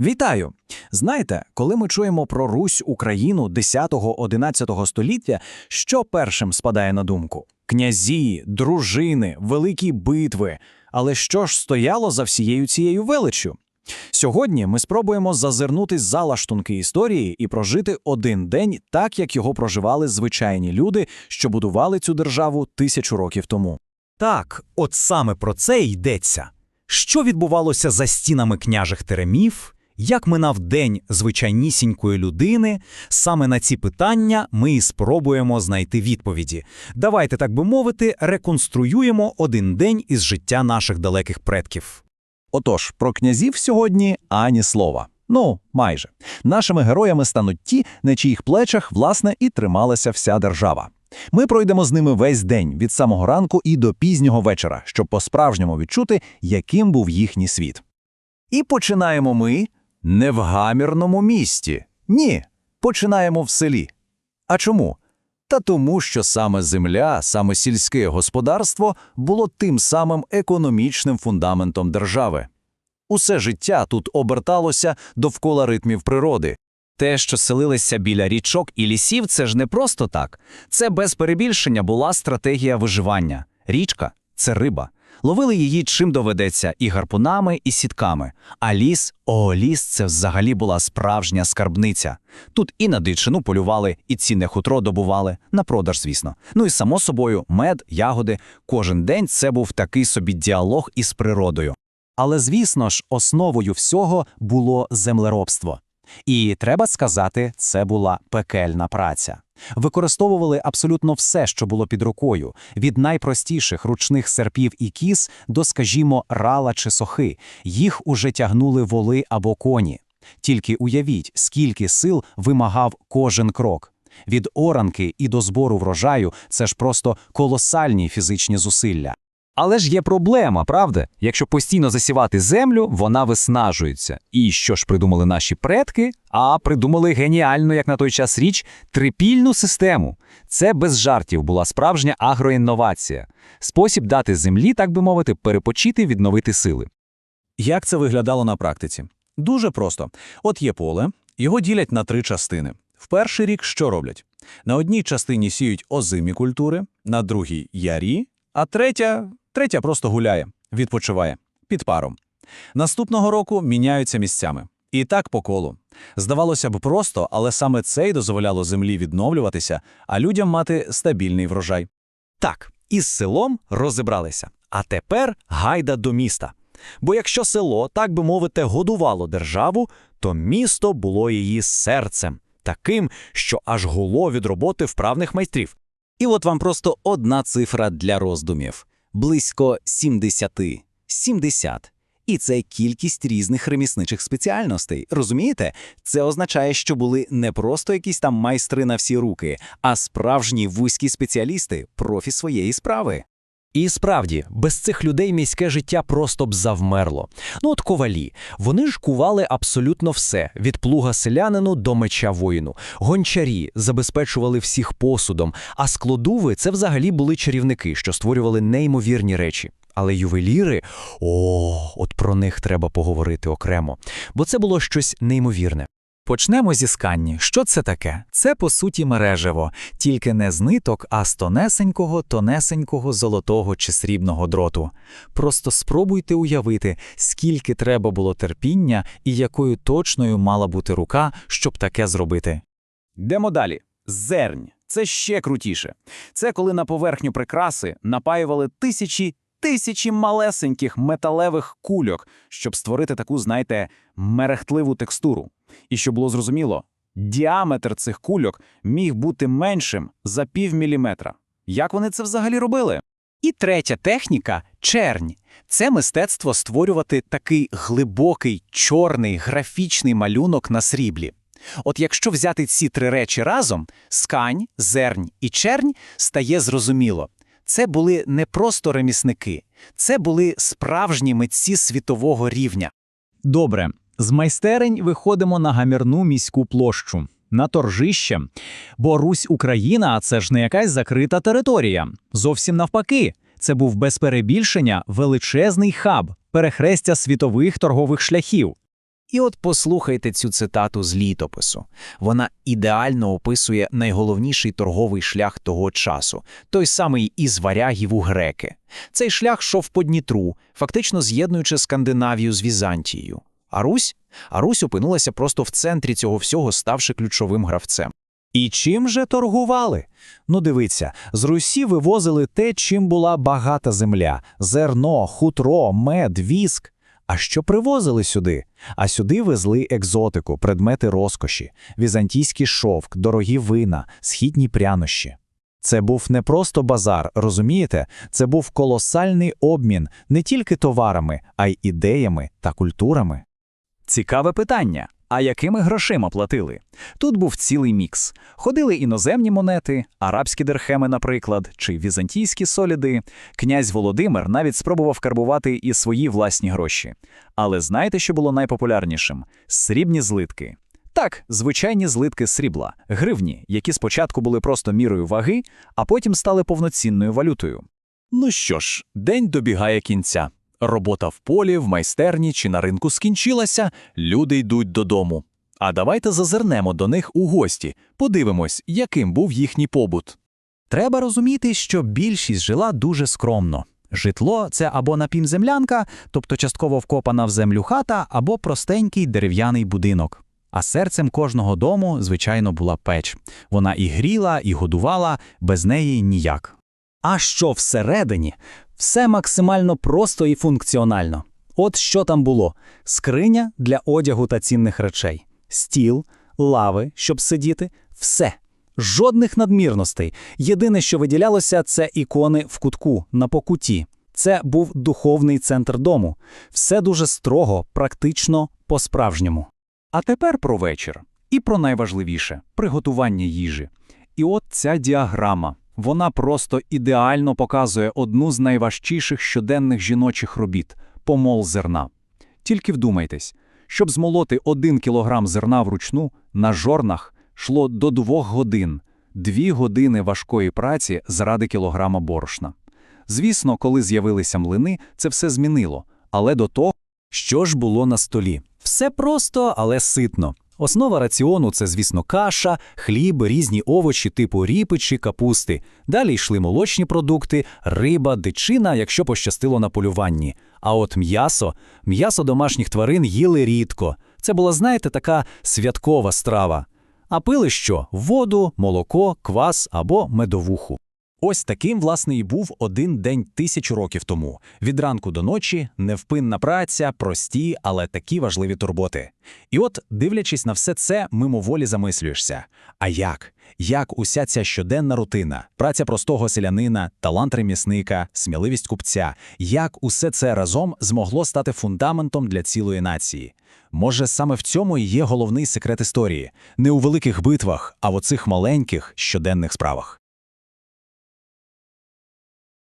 Вітаю! Знаєте, коли ми чуємо про Русь Україну 10-11 століття, що першим спадає на думку? Князі, дружини, великі битви. Але що ж стояло за всією цією величчю? Сьогодні ми спробуємо зазирнути за лаштунки історії і прожити один день так, як його проживали звичайні люди, що будували цю державу тисячу років тому. Так, от саме про це йдеться. Що відбувалося за стінами княжих теремів, як минав день звичайнісінької людини, саме на ці питання ми і спробуємо знайти відповіді. Давайте, так би мовити, реконструюємо один день із життя наших далеких предків. Отож, про князів сьогодні ані слова. Ну, майже. Нашими героями стануть ті, на чиїх плечах, власне, і трималася вся держава. Ми пройдемо з ними весь день, від самого ранку і до пізнього вечора, щоб по-справжньому відчути, яким був їхній світ. І починаємо ми не в гамірному місті. Ні, починаємо в селі. А чому? Та тому, що саме земля, саме сільське господарство було тим самим економічним фундаментом держави. Усе життя тут оберталося довкола ритмів природи. Те, що селилися біля річок і лісів, це ж не просто так. Це без перебільшення була стратегія виживання. Річка це риба. Ловили її чим доведеться і гарпунами, і сітками. А ліс, о, ліс це взагалі була справжня скарбниця. Тут і на дичину полювали, і цінне хутро добували, на продаж, звісно. Ну і само собою, мед, ягоди. Кожен день це був такий собі діалог із природою. Але, звісно ж, основою всього було землеробство. І треба сказати, це була пекельна праця. Використовували абсолютно все, що було під рукою, від найпростіших ручних серпів і кіз до, скажімо, рала чи сохи. Їх уже тягнули воли або коні. Тільки уявіть, скільки сил вимагав кожен крок. Від оранки і до збору врожаю це ж просто колосальні фізичні зусилля. Але ж є проблема, правда? Якщо постійно засівати землю, вона виснажується. І що ж придумали наші предки? А придумали геніальну, як на той час річ, трипільну систему. Це без жартів була справжня агроінновація. Спосіб дати землі, так би мовити, перепочити, відновити сили. Як це виглядало на практиці? Дуже просто. От є поле, його ділять на три частини. В перший рік що роблять? На одній частині сіють озимі культури, на другій – ярі, а третя, третя просто гуляє, відпочиває, під паром. Наступного року міняються місцями. І так по колу. Здавалося б просто, але саме це й дозволяло землі відновлюватися, а людям мати стабільний врожай. Так, із селом розібралися. А тепер гайда до міста. Бо якщо село, так би мовити, годувало державу, то місто було її серцем, таким, що аж гуло від роботи вправних майстрів. І от вам просто одна цифра для роздумів. Близько 70. 70. І це кількість різних ремісничих спеціальностей. Розумієте? Це означає, що були не просто якісь там майстри на всі руки, а справжні вузькі спеціалісти, профі своєї справи. І справді, без цих людей міське життя просто б завмерло. Ну от ковалі, вони ж кували абсолютно все: від плуга селянину до меча воїну. Гончарі забезпечували всіх посудом, а складуви це взагалі були чарівники, що створювали неймовірні речі. Але ювеліри, о, от про них треба поговорити окремо, бо це було щось неймовірне. Почнемо зі сканні. Що це таке? Це, по суті, мережево, тільки не з ниток, а з тонесенького, тонесенького золотого чи срібного дроту. Просто спробуйте уявити, скільки треба було терпіння і якою точною мала бути рука, щоб таке зробити. Йдемо далі. Зернь. Це ще крутіше. Це коли на поверхню прикраси напаювали тисячі тисячі малесеньких металевих кульок, щоб створити таку, знаєте, мерехтливу текстуру. І щоб було зрозуміло, діаметр цих кульок міг бути меншим за пів міліметра. Як вони це взагалі робили? І третя техніка чернь. Це мистецтво створювати такий глибокий, чорний графічний малюнок на сріблі. От якщо взяти ці три речі разом, скань, зернь і чернь стає зрозуміло. Це були не просто ремісники, це були справжні митці світового рівня. Добре, з майстерень виходимо на гамірну міську площу, на торжище. Бо Русь Україна це ж не якась закрита територія. Зовсім навпаки, це був без перебільшення величезний хаб, перехрестя світових торгових шляхів. І от послухайте цю цитату з літопису. Вона ідеально описує найголовніший торговий шлях того часу, той самий із варягів у греки. Цей шлях йшов по Днітру, фактично з'єднуючи Скандинавію з Візантією. А Русь? А Русь опинилася просто в центрі цього всього, ставши ключовим гравцем. І чим же торгували? Ну дивіться, з Русі вивозили те, чим була багата земля – зерно, хутро, мед, віск. А що привозили сюди? А сюди везли екзотику, предмети розкоші, візантійський шовк, дорогі вина, східні прянощі. Це був не просто базар, розумієте? Це був колосальний обмін не тільки товарами, а й ідеями та культурами. Цікаве питання. А якими грошима платили? Тут був цілий мікс. Ходили іноземні монети, арабські дерхеми, наприклад, чи візантійські соліди. Князь Володимир навіть спробував карбувати і свої власні гроші. Але знаєте, що було найпопулярнішим? Срібні злитки. Так, звичайні злитки срібла, гривні, які спочатку були просто мірою ваги, а потім стали повноцінною валютою. Ну що ж, день добігає кінця. Робота в полі, в майстерні чи на ринку скінчилася, люди йдуть додому. А давайте зазирнемо до них у гості, подивимось, яким був їхній побут. Треба розуміти, що більшість жила дуже скромно. Житло це або напівземлянка, тобто частково вкопана в землю хата, або простенький дерев'яний будинок. А серцем кожного дому, звичайно, була печ. Вона і гріла, і годувала, без неї ніяк. А що всередині? Все максимально просто і функціонально. От що там було: скриня для одягу та цінних речей, стіл, лави, щоб сидіти, все. Жодних надмірностей. Єдине, що виділялося, це ікони в кутку на покуті. Це був духовний центр дому. Все дуже строго, практично, по-справжньому. А тепер про вечір. І про найважливіше приготування їжі. І от ця діаграма. Вона просто ідеально показує одну з найважчіших щоденних жіночих робіт помол зерна. Тільки вдумайтесь, щоб змолоти один кілограм зерна вручну на жорнах шло до двох годин, дві години важкої праці заради кілограма борошна. Звісно, коли з'явилися млини, це все змінило, але до того, Що ж було на столі? Все просто, але ситно. Основа раціону це, звісно, каша, хліб, різні овочі типу ріпи чи капусти. Далі йшли молочні продукти, риба, дичина, якщо пощастило на полюванні. А от м'ясо, м'ясо домашніх тварин їли рідко. Це була, знаєте, така святкова страва. А пили що? Воду, молоко, квас або медовуху. Ось таким, власне, і був один день тисячу років тому. Від ранку до ночі невпинна праця, прості, але такі важливі турботи. І от, дивлячись на все це, мимоволі замислюєшся. А як? Як уся ця щоденна рутина, праця простого селянина, талант ремісника, сміливість купця, як усе це разом змогло стати фундаментом для цілої нації? Може, саме в цьому і є головний секрет історії – не у великих битвах, а в оцих маленьких щоденних справах.